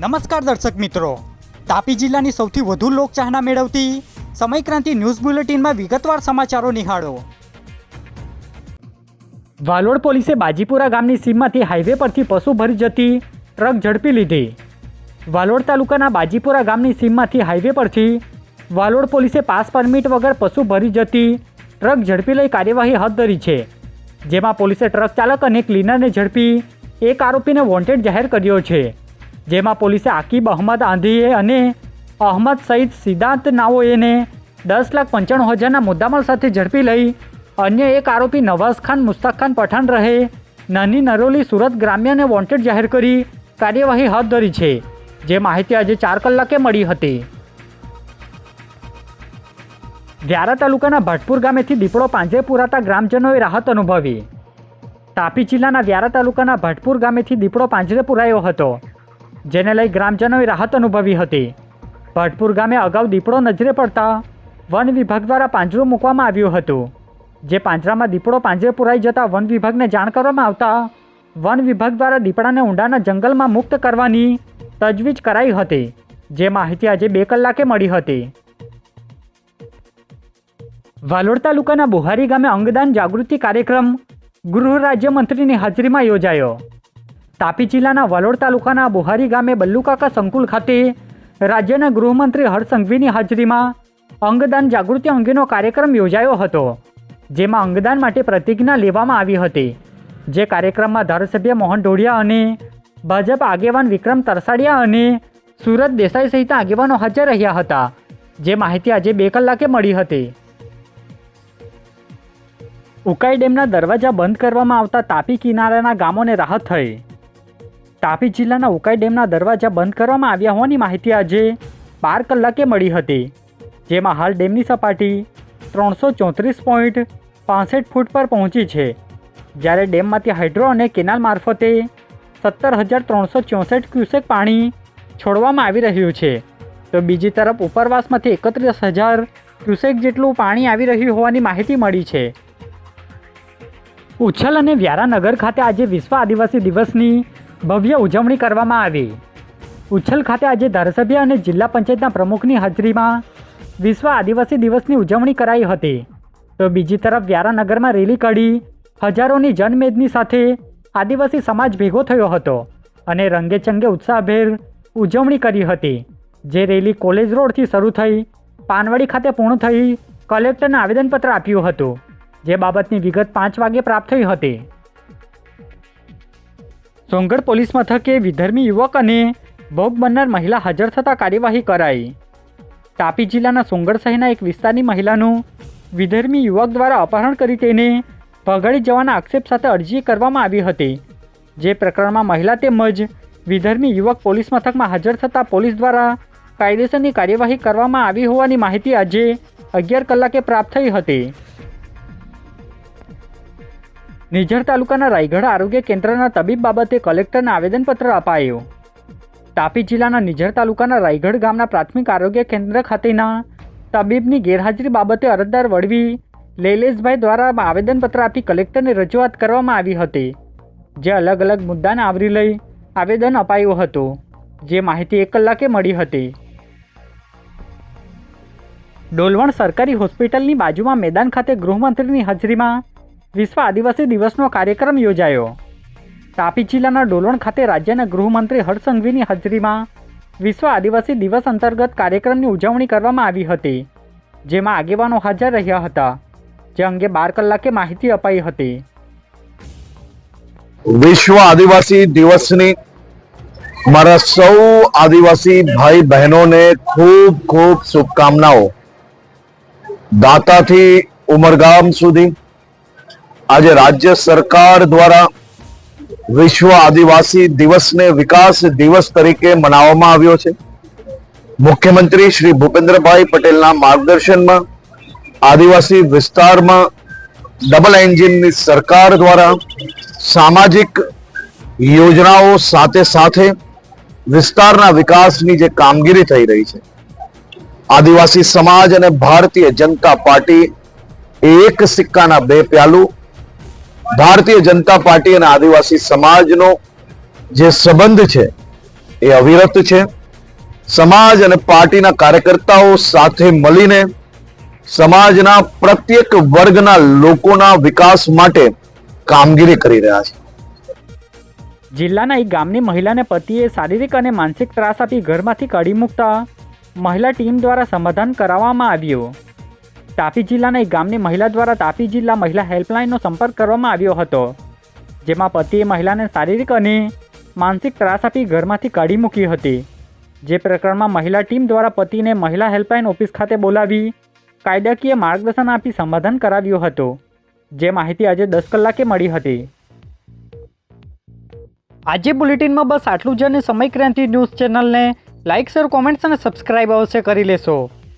નમસ્કાર દર્શક મિત્રો. તાપી જિલ્લાની સૌથી વધુ લોકચાહના મેળવતી સમયક્રાંતિ ન્યૂઝ બુલેટિનમાં વિગતવાર સમાચારો નિહાળો. વાલોડ પોલીસે બાજીપુરા ગામની સીમમાંથી હાઈવે પરથી પશુ ભરી જતી ટ્રક ઝડપી લીધી. વાલોડ તાલુકાના બાજીપુરા ગામની સીમમાંથી હાઈવે પરથી વાલોડ પોલીસે પાસ પરમિટ વગર પશુ ભરી જતી ટ્રક ઝડપી લઈ કાર્યવાહી હાથ ધરી છે. જેમાં પોલીસે ટ્રક ચાલક અને ક્લીનરને ઝડપી એક આરોપીને વોન્ટેડ જાહેર કર્યો છે. જેમાં પોલીસે આકીબ અહમદ આંધીએ અને અહમદ સઈદ સિદ્ધાંત નાઓએને દસ લાખ પંચાણું હજારના મુદ્દામાલ સાથે ઝડપી લઈ અન્ય એક આરોપી નવાઝ ખાન, મુસ્તાક ખાન પઠાણ રહે નાની નરોલી સુરત ગ્રામ્યને વોન્ટેડ જાહેર કરી કાર્યવાહી હાથ ધરી છે. જે માહિતી આજે ચાર કલાકે મળી હતી. વ્યારા તાલુકાના ભટપુર ગામેથી દીપડો પાંજરે પુરાતા ગ્રામજનોએ રાહત અનુભવી. તાપી જિલ્લાના વ્યારા તાલુકાના ભટપુર ગામેથી દીપડો પાંજરે પુરાયો હતો. જેને લઈ ગ્રામજનોએ રાહત અનુભવી હતી. ભટપુર ગામે અગાઉ દીપડો નજરે પડતા વન વિભાગ દ્વારા પાંજરું મૂકવામાં આવ્યું હતું. જે પાંજરામાં દીપડો પાંજરે પુરાઈ જતાં વન વિભાગને જાણ કરવામાં આવતા વન વિભાગ દ્વારા દીપડાને ઊંડાના જંગલમાં મુક્ત કરવાની તજવીજ કરાઈ હતી. જે માહિતી આજે બે કલાકે મળી હતી. વાલોડ તાલુકાના બુહારી ગામે અંગદાન જાગૃતિ કાર્યક્રમ ગૃહ રાજ્યમંત્રીની હાજરીમાં યોજાયો. તાપી જિલ્લાના વલોડ તાલુકાના બુહારી ગામે બલ્લુકાકા સંકુલ ખાતે રાજ્યના ગૃહમંત્રી હર્ષસંઘવીની હાજરીમાં અંગદાન જાગૃતિ અંગેનો કાર્યક્રમ યોજાયો હતો, જેમાં અંગદાન માટે પ્રતિજ્ઞા લેવામાં આવી હતી. જે કાર્યક્રમમાં ધારાસભ્ય મોહન ઢોડિયા અને ભાજપ આગેવાન વિક્રમ તરસાડિયા અને સુરત દેસાઈ સહિત આગેવાનો હાજર રહ્યા હતા, જે માહિતી આજે બે કલાકે મળી હતી. ઉકાઈ ડેમના દરવાજા બંધ કરવામાં આવતા તાપી કિનારાના ગામોને રાહત થઈ. તાપી જિલ્લાના ઉકાઈ ડેમના દરવાજા બંધ કરવામાં આવ્યા હોવાની માહિતી આજે બાર કલાકે મળી હતી, જેમાં હાલ ડેમની સપાટી ત્રણસો ચોત્રીસ પોઈન્ટ પાસઠ ફૂટ પર પહોંચી છે. જ્યારે ડેમમાંથી હાઇડ્રો અને કેનાલ મારફતે સત્તર હજાર ત્રણસો ચોસઠ ક્યુસેક પાણી છોડવામાં આવી રહ્યું છે. તો બીજી તરફ ઉપરવાસમાંથી એકત્રીસ હજાર ક્યુસેક જેટલું પાણી આવી રહ્યું હોવાની માહિતી મળી છે. ઉચ્છલ અને વ્યારાનગર ખાતે આજે વિશ્વ આદિવાસી દિવસની ભવ્ય ઉજવણી કરવામાં આવી. ઉચ્છલ ખાતે આજે ધારાસભ્ય અને જિલ્લા પંચાયતના પ્રમુખની હાજરીમાં વિશ્વ આદિવાસી દિવસની ઉજવણી કરાઈ હતી. તો બીજી તરફ વ્યારાનગરમાં રેલી કાઢી હજારોની જનમેદની સાથે આદિવાસી સમાજ ભેગો થયો હતો અને રંગેચંગે ઉત્સાહભેર ઉજવણી કરી હતી. જે રેલી કોલેજ રોડથી શરૂ થઈ, પાનવાડી ખાતે પૂર્ણ થઈ કલેક્ટરને આવેદનપત્ર આપ્યું હતું. જે બાબતની વિગત પાંચ વાગે પ્રાપ્ત થઈ હતી. સોંગઢ પોલીસ મથકે વિધર્મી યુવક અને ભોગ બનનાર મહિલા હાજર થતાં કાર્યવાહી કરાઈ. તાપી જિલ્લાના સોનગઢ શહેરના એક વિસ્તારની મહિલાનું વિધર્મી યુવક દ્વારા અપહરણ કરી તેને ભગાડી જવાના આક્ષેપ સાથે અરજી કરવામાં આવી હતી. જે પ્રકરણમાં મહિલા તેમજ વિધર્મી યુવક પોલીસ મથકમાં હાજર થતાં પોલીસ દ્વારા કાયદેસરની કાર્યવાહી કરવામાં આવી હોવાની માહિતી આજે અગિયાર કલાકે પ્રાપ્ત થઈ હતી. નિઝર તાલુકાના રાયગઢ આરોગ્ય કેન્દ્રના તબીબ બાબતે કલેક્ટરને આવેદનપત્ર અપાયું. તાપી જિલ્લાના નિઝર તાલુકાના રાયગઢ ગામના પ્રાથમિક આરોગ્ય કેન્દ્ર ખાતેના તબીબની ગેરહાજરી બાબતે અરજદાર વળવી લૈલેશભાઈ દ્વારા આવેદનપત્ર આપી કલેક્ટરને રજૂઆત કરવામાં આવી હતી, જે અલગ અલગ મુદ્દાને આવરી લઈ આવેદન અપાયું હતું, જે માહિતી એક કલાકે મળી હતી. ડોલવણ સરકારી હોસ્પિટલની બાજુમાં મેદાન ખાતે ગૃહમંત્રીની હાજરીમાં વિશ્વ આદિવાસી દિવસનો કાર્યક્રમ યોજાયો. તાપી જિલ્લાના ડોલણ ખાતે રાજ્યના ગૃહમંત્રી હર્ષ સંઘવીની હાજરીમાં વિશ્વ આદિવાસી દિવસ અંતર્ગત કાર્યક્રમની ઉજવણી કરવામાં આવી હતી, જેમાં આગેવાનો હાજર રહ્યા હતા, જે અંગે બાર કલાકે માહિતી અપાઈ હતી. વિશ્વ આદિવાસી દિવસની મારા સૌ આદિવાસી ભાઈ બહેનોને ખૂબ ખૂબ શુભકામનાઓ. દાતાથી ઉમરગામ સુધી આજે રાજ્ય સરકાર દ્વારા વિશ્વ આદિવાસી દિવસને વિકાસ દિવસ તરીકે મનાવવામાં આવ્યો છે. મુખ્યમંત્રી શ્રી ભૂપેન્દ્રભાઈ પટેલના માર્ગદર્શનમાં, આદિવાસી વિસ્તારમાં ડબલ એન્જિનની સરકાર દ્વારા સામાજિક યોજનાઓ સાથે સાથે વિસ્તારના વિકાસની જે કામગીરી થઈ રહી છે. આદિવાસી સમાજ અને ભારતીય જનતા પાર્ટી એક સિક્કાના બે પ્યાલું ભારતીય જનતા પાર્ટી અને આદિવાસી સમાજનો જે સંબંધ છે એ અવિરત છે. સમાજ અને પાર્ટીના કાર્યકર્તાઓ સાથે મળીને સમાજના પ્રત્યેક વર્ગના લોકોના વિકાસ માટે કામગીરી કરી રહ્યા છે. જિલ્લાના એક ગામની મહિલાને પતિએ શારીરિક અને માનસિક ત્રાસ આપી ઘરમાંથી કાઢી મૂકતા મહિલા ટીમ દ્વારા સમાધાન કરાવવામાં આવ્યું. તાપી જિલ્લાના એક ગામની મહિલા દ્વારા તાપી જિલ્લા મહિલા હેલ્પલાઇનનો સંપર્ક કરવામાં આવ્યો હતો, જેમાં પતિએ મહિલાને શારીરિક અને માનસિક ત્રાસ આપી ઘરમાંથી કાઢી મૂકી હતી. જે પ્રકરણમાં મહિલા ટીમ દ્વારા પતિને મહિલા હેલ્પલાઇન ઓફિસ ખાતે બોલાવી કાયદાકીય માર્ગદર્શન આપી સમાધાન કરાવ્યું હતું, જે માહિતી આજે દસ કલાકે મળી હતી. આજે બુલેટિનમાં બસ આટલું જ અને સમય ક્રાંતિ ન્યૂઝ ચેનલને લાઇક, શેર, કોમેન્ટ્સ અને સબસ્ક્રાઇબ અવશ્ય કરી લેશો.